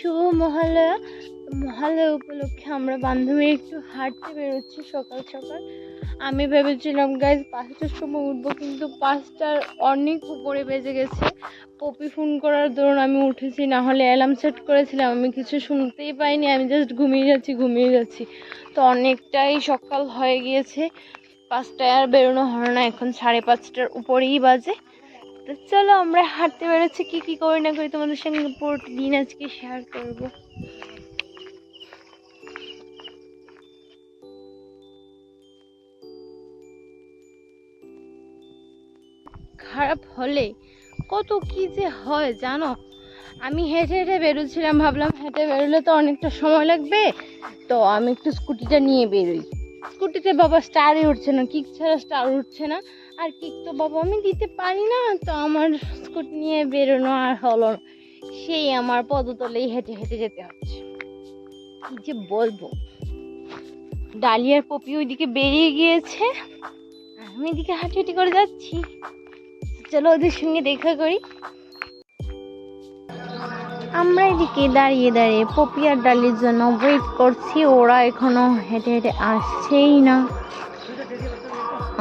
শুভ মহালয়া। মহালয়া উপলক্ষে আমরা বান্ধবী একটু হাঁটতে বেরোচ্ছি সকাল সকাল। আমি ভেবেছিলাম, গাইজ, পাঁচটার সময় উঠবো, কিন্তু পাঁচটার অনেক উপরে বেজে গেছে। পপি ফোন করার দরুন আমি উঠেছি, না হলে অ্যালার্ম সেট করেছিলাম। আমি কিছু শুনতেই পাইনি, আমি জাস্ট ঘুমিয়ে যাচ্ছি ঘুমিয়ে যাচ্ছি। তো অনেকটাই সকাল হয়ে গিয়েছে। পাঁচটায় আর বেরোনো হলো না, এখন সাড়ে পাঁচটার উপরেই বাজে। তো চলো আমরা হাঁটতে বেরোচ্ছি, কি কি করি না করি তোমাদের সঙ্গে পুরোটা দিন আজকে শেয়ার করব। খারাপ হলে কত কি যে হয় জানো? আমি হেঁটে হেঁটে বেরোচ্ছিলাম, ভাবলাম হেঁটে বেরোলে তো অনেকটা সময় লাগবে, তো আমি একটু স্কুটিটা নিয়ে বেরোই। স্কুটিতে বাবা স্টারই উঠছে না কিক ছাড়া স্টার উঠছে না? আর কিক তো বাবা, আমি দিতে পারি না, তো আমার স্কুটি নিয়ে বেরোনো আর হলো না। সেই আমার পদতলেই হেঁটে হেঁটে যেতে হচ্ছে। কি যে বলব? ডালিয়ার পপি ওইদিকে বেরিয়ে গিয়েছে আমি এদিকে হাঁটি হাঁটি করে যাচ্ছি। চলো ওদের সঙ্গে দেখা করি। আমরা এদিকে দাঁড়িয়ে দাঁড়িয়ে পপি আর ডালির জন্য ওয়েট করছি, ওরা এখনও হেঁটে হেঁটে আসছেই না।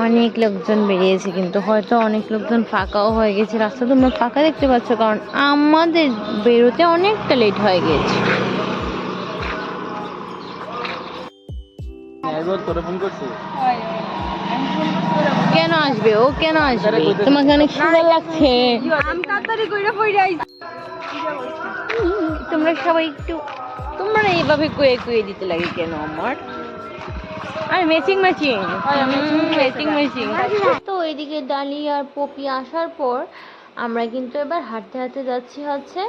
অনেক লোকজন বেরিয়েছে কিন্তু হয়তো অনেক লোকজন ফাঁকাও হয়ে গেছে। রাস্তা তোমরা ফাঁকা দেখতে পাচ্ছ কারণ আমাদের বেরোতে অনেকটা লেট হয়ে গেছে। এবার তোরে ফোন করছি কেন আসবে? ও কেন আসবে? তোমাকে অনেক সুন্দর লাগছে। তোমরা সবাই একটু তোমরা এইভাবে কুয়ে কুয়ে দিতে লাগে কেন আমার? আর ম্যাচিং ম্যাচিং ম্যাচিং ম্যাচিং তো এদিকে ডালি আর পপি আসার পর আমরা কিন্তু এবার হাঁটতে হাঁটতে যাচ্ছি হচ্ছে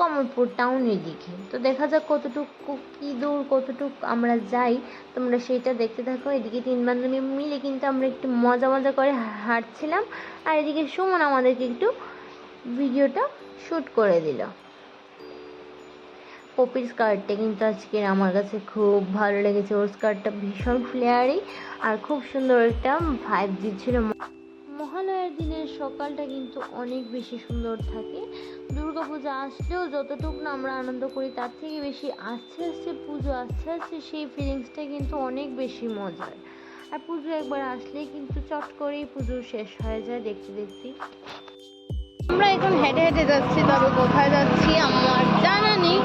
কমলপুর টাউনের দিকে। তো দেখা যাক কতটুকু কি দূর কতটুকু আমরা যাই। তোমরা সেইটা দেখতে থাকো। এদিকে তিন বান্ধবী মিলে কিন্তু আমরা একটু মজা মজা করে হাঁটছিলাম। আর এদিকে সুমন আমাদেরকে একটু ভিডিওটা শ্যুট করে দিল। পপির স্কার্টটা কিন্তু আজকে আমার কাছে খুব ভালো লেগেছে। ওর স্কার্টটা ভীষণ ফ্লেয়ারি আর খুব সুন্দর একটা ভাইব দিচ্ছিল। মহালয়ার দিনের সকালটা কিন্তু অনেক বেশি সুন্দর থাকে। দুর্গাপূজা আসলেও যতটুকু না আমরা আনন্দ করি, তার থেকে বেশি আস্তে আস্তে পুজো, আস্তে আস্তে সেই ফিলিংসটা কিন্তু অনেক বেশি মজার। আর পুজো একবার আসলেই কিন্তু চট করেই পুজো শেষ হয়ে যায় দেখতে দেখতে। আমরা এখন হেঁটে হেঁটে যাচ্ছি, তবে কোথায় যাচ্ছি আমার জানা নেই।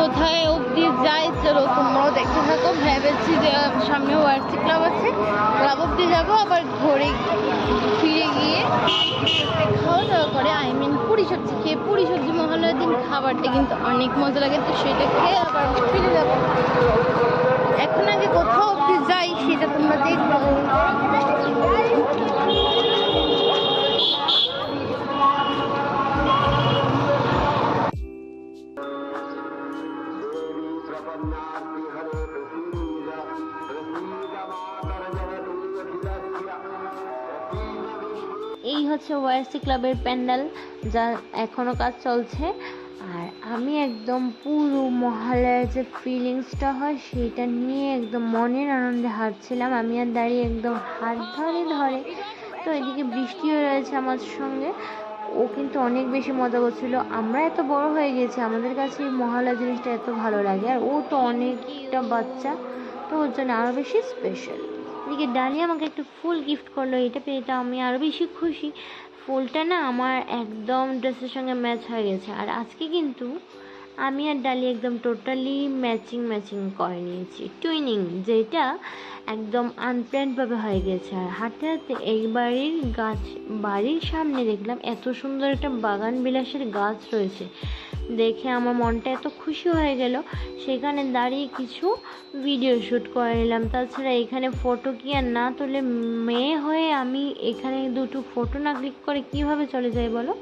কোথায় অবধি যাই, চলো তোমরাও দেখতে থাকো। ভেবেছি যে সামনে ওয়ার্সি ক্লাব আছে। ক্লাব অবধি যাব, আবার ঘরে ফিরে গিয়ে খাওয়া দাওয়া করে আই মিন পুরি সবজি খেয়ে, পুরি সবজি মহালয়ার দিন খাবারটা কিন্তু অনেক মজা লাগে, তো সেটা খেয়ে আবার ফিরে যাব। এখন আগে কোথাও অবধি যাই, সেটা তোমরা দেখব। হচ্ছে ওয়াইসি ক্লাবের প্যান্ডেল, যা এখনও কাজ চলছে। আর আমি একদম পুরো মহালয়ার যে ফিলিংসটা হয় সেটা নিয়ে একদম মনের আনন্দে হাঁটছিলাম। আমি আর দাঁড়িয়ে একদম হাত ধরে ধরে। তো এদিকে বৃষ্টিও রয়েছে আমার সঙ্গে। ও কিন্তু অনেক বেশি মজা করছিল। আমরা এত বড় হয়ে গেছি, আমাদের কাছে মহালয়া জিনিসটা এত ভালো লাগে। আর ও তো অনেকটা বাচ্চা। তো ওর জন্য আরও বেশি স্পেশাল এদিকে ডালি আমাকে একটু ফুল গিফট করল, এটা পেয়ে এটা আমি আরও বেশি খুশি। ফুলটা না আমার একদম ড্রেসের সঙ্গে ম্যাচ হয়ে গেছে। আর আজকে কিন্তু আমি আর ডালি একদম টোটালি ম্যাচিং ম্যাচিং করে নিয়েছি। টুইনিং যেটা একদম আনপ্ল্যান্ডভাবে হয়ে গেছে। আর হাঁটতে হাঁটতে এই বাড়ির গাছ, বাড়ির সামনে দেখলাম এত সুন্দর একটা বাগান বিলাসের গাছ রয়েছে। দেখে আমার মনটা এত খুশি হয়ে গেল, সেখানে দাঁড়িয়ে কিছু ভিডিও শ্যুট করে নিলাম। তাছাড়া এখানে ফটো কি আর না তুলে মেয়ে হয়ে আমি এখানে দুটো ফটো না ক্লিক করে কীভাবে চলে যাই বলো?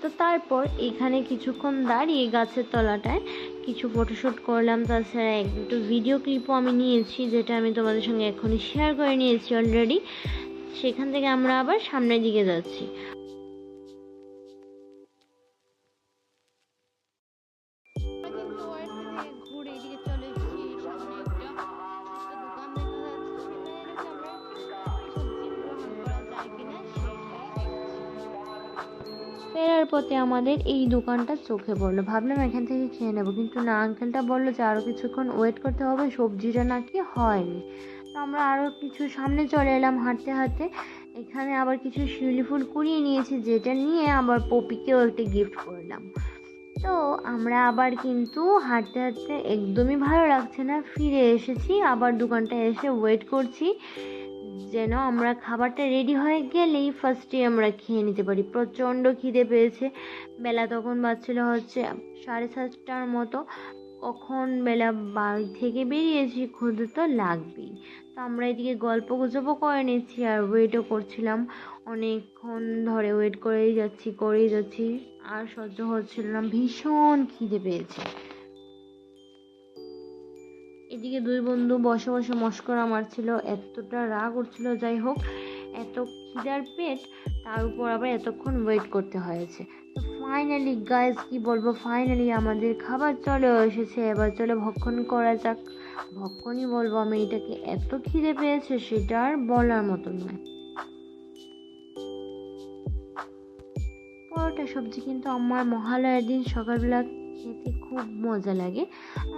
তো তারপর এখানে কিছুক্ষণ দাঁড়িয়ে গাছের তলাটায় কিছু ফটোশ্যুট করলাম। তাছাড়া একটু ভিডিও ক্লিপও আমি নিয়েছি, যেটা আমি তোমাদের সঙ্গে এখনই শেয়ার করে নিয়েছি অলরেডি সেখান থেকে আমরা আবার সামনের দিকে যাচ্ছি। ফেরার পথে আমাদের এই দোকানটা চোখে পড়ল। ভাবলাম এখান থেকে খেয়ে নেব, কিন্তু না, আঙ্কেলটা বলল যে আরও কিছুক্ষণ ওয়েট করতে হবে, সবজিটা নাকি হয়নি। তো আমরা আরও কিছু সামনে চলে এলাম হাঁটতে হাঁটতে। এখানে আবার কিছু শিউলি ফুল কুড়িয়ে নিয়েছি, যেটা নিয়ে আবার পপিকেও একটা গিফট করলাম। তো আমরা আবার কিন্তু হাঁটতে হাঁটতে একদমই ভালো লাগছে না, ফিরে এসেছি, আবার দোকানটা এসে ওয়েট করছি। যেন আমরা খাবারটা রেডি হয়ে গেলেই ফার্স্টে আমরা খেয়ে নিতে পারি। প্রচণ্ড খিদে পেয়েছে। বেলা তখন বাজছিল হচ্ছে সাড়ে সাতটার মতো। কখন বেলা বাড়ি থেকে বেরিয়েছি ক্ষুদে তো লাগবেই। তো আমরা এদিকে গল্প গুজবও করে নিচ্ছি আর ওয়েটও করছিলাম। অনেকক্ষণ ধরে ওয়েট করেই যাচ্ছি করেই যাচ্ছি। আর সহ্য হচ্ছিল না, ভীষণ খিদে পেয়েছে। এদিকে দুই বন্ধু বসে বসে মস্করা মারছিল, এতটা রাগ উঠছিল, যাই হোক, এত খিদার পেট, তার উপর আবার এতক্ষণ ওয়েট করতে হয়েছে। তো ফাইনালি গাইজ কি বলব ফাইনালি আমাদের খাবার চলে এসেছে, এবার চলে ভক্ষণ করা যাক। ভক্ষণই বলব আমি, এটাকে এত খিদে পেয়েছে, সেটা আর বলার মতো নয়। পরোটা সবজি কিন্তু আমার মহালয়ার দিন সকালবেলা খেতে খুব মজা লাগে।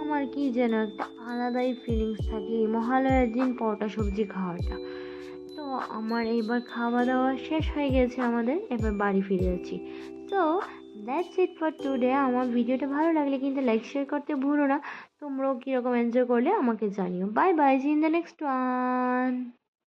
আমার কি যেন একটা আলাদাই ফিলিংস থাকে মহালয়ার দিন পরোটা সবজি খাওয়াটা। তো আমার এইবার খাওয়া দাওয়া শেষ হয়ে গেছে আমাদের, এবার বাড়ি ফিরে যাচ্ছি। তো দ্যাটস ইট ফর টুডে আমার ভিডিওটা ভালো লাগলে কিন্তু লাইক শেয়ার করতে ভুলো না। তোমরাও কীরকম এনজয় করলে আমাকে জানিও। Bye bye in the next one